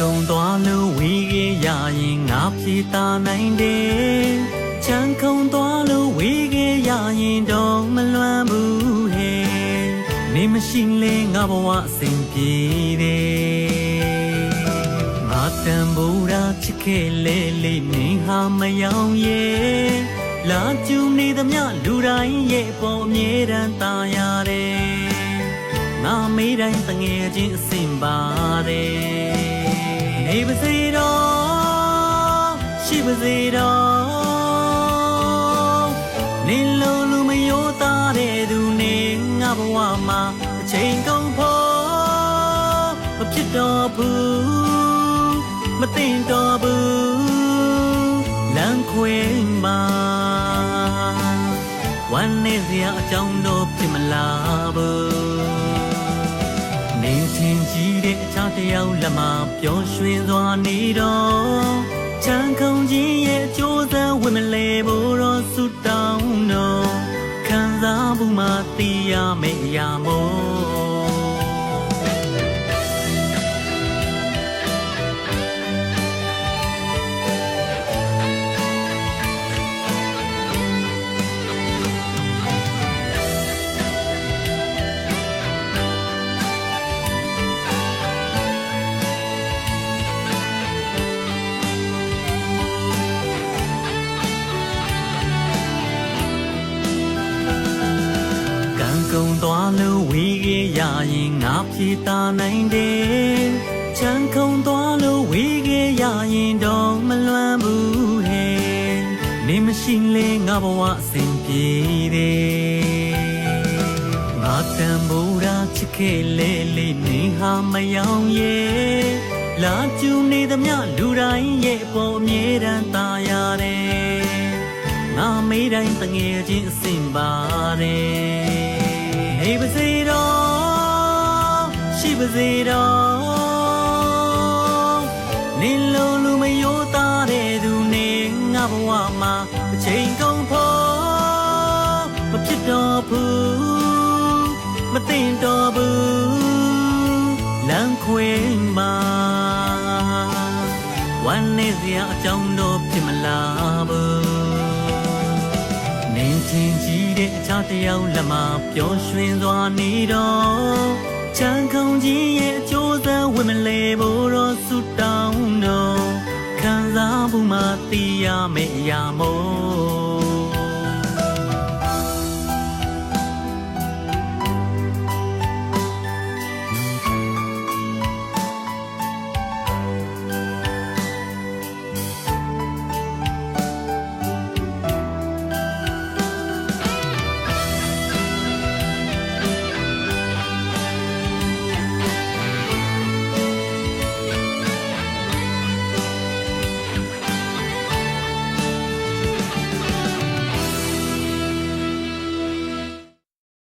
ကုံသွားလို့ဝေးခဲ့ရရင်ငါပြေတာနိုင်တယ်ချမ်းကုံသွားလို့ဝေးခဲ့ရရင်တော့မလွမ်းဘူးဟဲ့နေမရှိလေငါဘဝအစဉ်ပြေတယ်ငါတန်ဖိုးရာချစ်ခဲ့လေလေနေဟာမယောင်ရဲ့လာကျူနေသမျှလူတိုင်းရဲ့ပေါ်အမြဲတမ်းตาရတယ်ငါမေးတိုင်းတငယ်ချင်းအစင်ပါတယ် နေပါစေတော့ရှိပါစေတော့နေလုံးလူမယောသားတဲ့သူနေငါဘဝမှာအချိန်ကုန်ဖို့မဖြစ်တော့ဘူးမသိတော့ဘူးလမ်းခွေမှာဝမ်းနေစရာအကြောင်းတော့ဖြစ်မလာဘူးနေချင်းကြီး တဲ့အခြားတစ်ယောက်လက်မှာပျော်ရွှင်စွာနေတော့ချမ်းခုံကြီးရဲ့အကျိုးဆက်ဝင်မလဲဖို့တော့ဆုတောင်းတော့ခံစားမှုမှသိရမယ့်အရာမို့ ကံကုံသွားလို့ဝေးခဲ့ရရင်ငါပြေတာနိုင်တယ်ချမ်းခုံသွားလို့ဝေးခဲ့ရရင်တော့မလွမ်းဘူးဟဲ့နေမရှိလေငါဘဝအစဉ်ပြေတယ်ငါတန်ဖိုးရာချစ်ခဲ့လေလေနေဟာမယောင်ရဲ့လာကျူနေသမျှလူတိုင်းရဲ့ပေါ်အမြဲတမ်းตาရတယ်ငါမေးတိုင်းတငယ်ချင်းအစင်ပါတယ် ဟေးပါစေတော့ရှိပါစေတော့နေလုံးလူမယောသားတဲ့သူနေငါဘဝမှာအချိန်ကုန်ဖို့မဖြစ်တော့ဘူးမသိတော့ဘူးလမ်းခွေမှာဝမ်းနေစရာအကြောင်းတော့ဖြစ်မလာဘူးနေချ င်းကြီးတဲ့အခြားတစ်ယောက်လက်မှာပျော်ရွှင်စွာနေတော့ချမ်းခုံကြီးရဲ့အကျိုးဆက်ဝင်မလဲဖို့တော့ဆုတောင်းတော့ခံစားမှုမှသိရမယ့်အရာမို့